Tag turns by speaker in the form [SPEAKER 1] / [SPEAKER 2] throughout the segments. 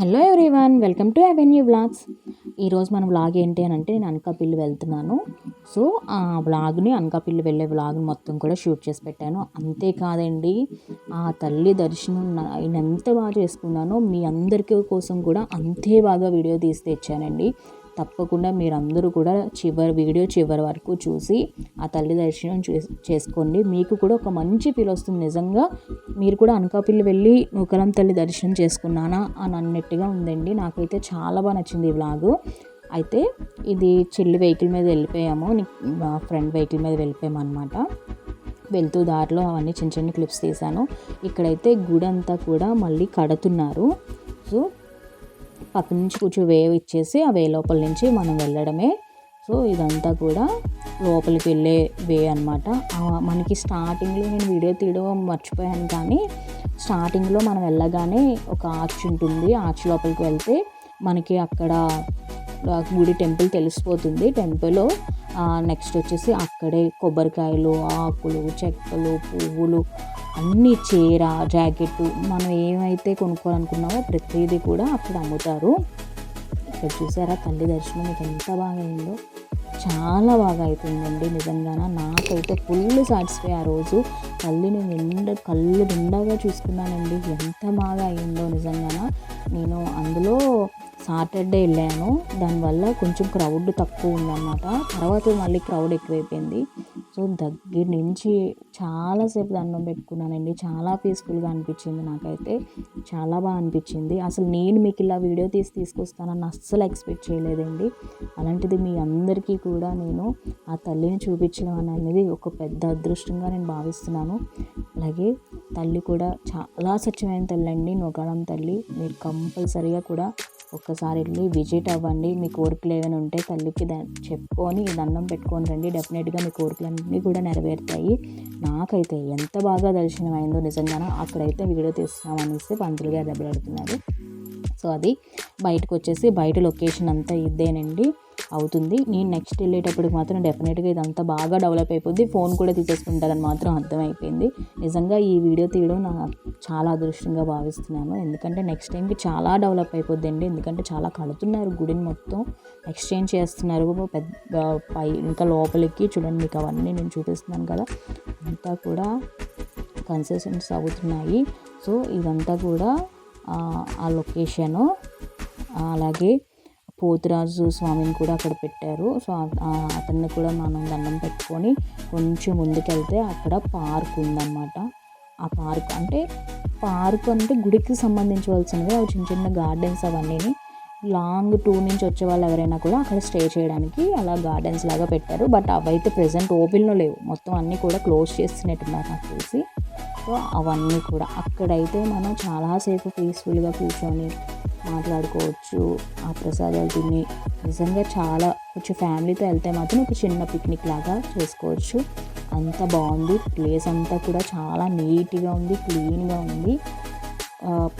[SPEAKER 1] Hello everyone welcome to avenue blogs ఈరోజు మన vlog ఏంటి అని అంటే నేను అనకాపల్లి వెళ్తున్నాను. సో ఆ వ్లాగ్ని అనకాపల్లి వెళ్ళే వ్లాగ్ని మొత్తం కూడా షూట్ చేసి పెట్టాను. అంతేకాదండి ఆ తల్లి దర్శనం నేను ఎంత బాగా చేసుకున్నానో మీ అందరికీ కోసం కూడా అంతే బాగా వీడియో తీసి తెచ్చానండి. తప్పకుండా మీరందరూ కూడా చివరి వీడియో చివరి వరకు చూసి ఆ తల్లి దర్శనం చేసుకోండి. మీకు కూడా ఒక మంచి ఫీల్ వస్తుంది. నిజంగా మీరు కూడా అనకాపల్లి వెళ్ళి నూకలం తల్లి దర్శనం చేసుకున్నానా అని అన్నట్టుగా ఉందండి. నాకైతే చాలా బాగా నచ్చింది ఈ వ్లాగు అయితే ఇది చెల్లి వెహికల్ మీద వెళ్ళిపోయాము. ఫ్రెండ్ వెహికల్ మీద వెళ్ళిపోయాము అనమాట వెళ్తూ దారిలో అవన్నీ చిన్న చిన్న క్లిప్స్ తీశాను. ఇక్కడైతే గుడి అంతా కూడా మళ్ళీ కడుతున్నారు. సో పక్క నుంచి కొంచెం వేవ్ ఇచ్చేసి ఆ వే లోపల నుంచి మనం వెళ్ళడమే. సో ఇదంతా కూడా లోపలికి వెళ్ళే వే అనమాట మనకి స్టార్టింగ్లో నేను వీడియో తీయడం మర్చిపోయాను కానీ స్టార్టింగ్లో మనం వెళ్ళగానే ఒక ఆర్చ్ ఉంటుంది. ఆర్చ్ లోపలికి వెళ్తే మనకి అక్కడ గుడి టెంపుల్ తెలిసిపోతుంది. టెంపుల్ నెక్స్ట్ వచ్చేసి అక్కడే కొబ్బరికాయలు ఆకులు చెక్కలు పువ్వులు అన్ని చీర జాకెట్ మనం ఏమైతే కొనుక్కోవాలనుకున్నామో ప్రతిదీ కూడా అక్కడ అమ్ముతారు. ఇక్కడ చూసారా తల్లి దర్శనం మీకు ఎంత బాగా అయిందో? చాలా బాగా అవుతుందండి నిజంగాన. నాకైతే ఫుల్ సాటిస్ఫై ఆ రోజు. తల్లిని నిండా కళ్ళు నిండాగా చూసుకున్నానండి. ఎంత బాగా అయిందో నిజంగాన. నేను అందులో సాటర్డే వెళ్ళాను. దానివల్ల కొంచెం క్రౌడ్ తక్కువ ఉందన్నమాట. తర్వాత మళ్ళీ క్రౌడ్ ఎక్కువైపోయింది. సో దగ్గర నుంచి చాలాసేపు దండం పెట్టుకున్నానండి. చాలా పీస్ఫుల్గా అనిపించింది నాకైతే. చాలా బాగా అనిపించింది. అసలు నేను మీకు ఇలా వీడియో తీసి తీసుకొస్తానని అస్సలు ఎక్స్పెక్ట్ చేయలేదండి. అలాంటిది మీ అందరికీ కూడా నేను ఆ తల్లిని చూపించడం అనేది ఒక పెద్ద అదృష్టంగా నేను భావిస్తున్నాను. అలాగే తల్లి కూడా చాలా స్వచ్ఛమైన తల్లి అండి నొగాళం తల్లి. మీరు కంపల్సరీగా కూడా ఒక్కసారి వెళ్ళి విజిట్ అవ్వండి. మీ కోరికలు ఏమైనా ఉంటే తల్లికి చెప్పుకొని దండం పెట్టుకొని రండి. డెఫినెట్గా మీ కోరికలన్నీ కూడా నెరవేరుతాయి. నాకైతే ఎంత బాగా దర్శనం అయిందో నిజంగానే అక్కడైతే వీడియో తీస్తామనేసి పంతులు గారు దెబ్బలాడుతున్నారు. సో అది బయటకు వచ్చేసి బయట లొకేషన్ అంతా ఇదేనండి. అవుతుంది. నేను నెక్స్ట్ వెళ్ళేటప్పటికి మాత్రం డెఫినెట్గా ఇదంతా బాగా డెవలప్ అయిపోద్ది. ఫోన్ కూడా తీసేసుకుంటారని మాత్రం అర్థమైపోయింది. నిజంగా ఈ వీడియో తీయడం నా చాలా అదృష్టంగా భావిస్తున్నాను. ఎందుకంటే నెక్స్ట్ టైంకి చాలా డెవలప్ అయిపోద్దండి. ఎందుకంటే చాలా కడుతున్నారు గుడిని మొత్తం. ఎక్స్చేంజ్ చేస్తున్నారు. పెద్ద పై ఇంకా లోపలికి చూడండి. మీకు అవన్నీ నేను చూపిస్తున్నాను కదా. అంతా కూడా కన్సెషన్స్ అవుతున్నాయి. సో ఇదంతా కూడా ఆ లొకేషను అలాగే పోతురాజు స్వామిని కూడా అక్కడ పెట్టారు. సో అతన్ని కూడా మనం దండం పెట్టుకొని కొంచెం ముందుకెళ్తే అక్కడ పార్క్ ఉందన్నమాట. ఆ పార్క్ అంటే పార్క్ అంటే గుడికి సంబంధించవలసినవి అవి చిన్న చిన్న గార్డెన్స్ అవన్నీ లాంగ్ టూర్ నుంచి వచ్చే వాళ్ళు ఎవరైనా కూడా అక్కడ స్టే చేయడానికి అలా గార్డెన్స్ లాగా పెట్టారు. బట్ అవైతే ప్రజెంట్ ఓపెన్లో లేవు. మొత్తం అన్నీ కూడా క్లోజ్ చేస్తున్నట్టున్నారు నాకు తెలిసి. సో అవన్నీ కూడా అక్కడైతే మనం చాలాసేపు పీస్ఫుల్గా కూర్చొని మాట్లాడుకోవచ్చు. ఆ ప్రసాదాలు తిని నిజంగా చాలా కొంచెం ఫ్యామిలీతో వెళ్తే మాత్రం ఒక చిన్న పిక్నిక్ లాగా చేసుకోవచ్చు. అంత బాగుంది. ప్లేస్ అంతా కూడా చాలా నీట్గా ఉంది క్లీన్గా ఉంది.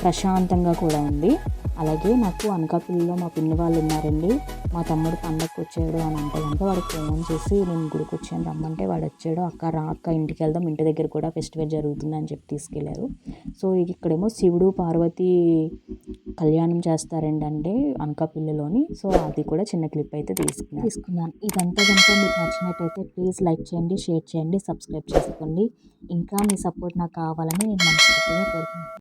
[SPEAKER 1] ప్రశాంతంగా కూడా ఉంది. అలాగే నాకు అనకాపల్లిలో మా పిన్ని వాళ్ళు ఉన్నారండి. మా తమ్ముడు పండగకు వచ్చాడు అని అంటే కనుక వాడికి ఫోన్ చేసి నేను గుడికి వచ్చాను రమ్మంటే వాడు వచ్చాడు. అక్క రా అక్క ఇంటికి వెళ్దాం ఇంటి దగ్గర కూడా ఫెస్టివల్ జరుగుతుంది అని చెప్పి తీసుకెళ్ళారు. సో ఇక్కడేమో శివుడు పార్వతి కళ్యాణం చేస్తారండి అంటే అనకాపల్లిలోని సో అది కూడా చిన్న క్లిప్ అయితే తీసుకున్నాను. తీసుకున్నాను. ఇదంతా కనుక మీకు నచ్చినట్టయితే ప్లీజ్ లైక్ చేయండి షేర్ చేయండి సబ్స్క్రైబ్ చేసుకోండి. ఇంకా మీ సపోర్ట్ నాకు కావాలని నేను మనస్ఫూర్తిగా కోరుకుంటున్నాను.